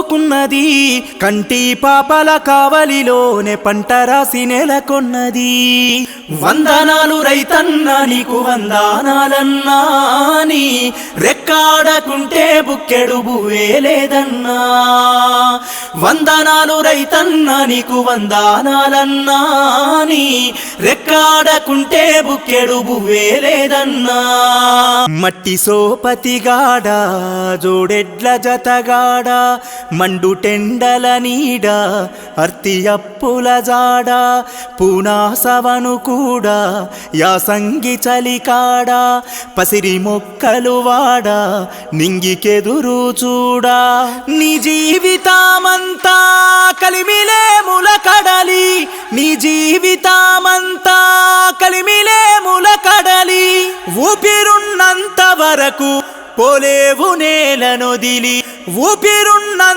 కొన్నది కంటి పాపల కావలిలోనే పంట రాసి నెలకొన్నది. వందనాలు రైతన్న నీకు వందనాలన్నా. నీ రెక్కాడకుంటే బుక్కెడు బువే లేదన్నా. వందనాలు రైతన్న నీకు వందనాలన్నా. నీ రెక్కాడకుంటే బుక్కెడు బువే లేదన్నా. మట్టి సోపతిగాడ జోడెడ్ల జతగాడ మండు టెండల నీడ అర్తి అప్పుల జాడ పూనాసవను కూడా యాసంగి చలికాడ పసిరి మొక్కలు వాడ నింగికెదురు చూడా. నీ జీవితామంతా కలిమిలేముల కడలి నీ జీవితామంతా ఊపిరున్నంత వరకు పోలేవు నేలనొదిలి ఊపిరున్నంత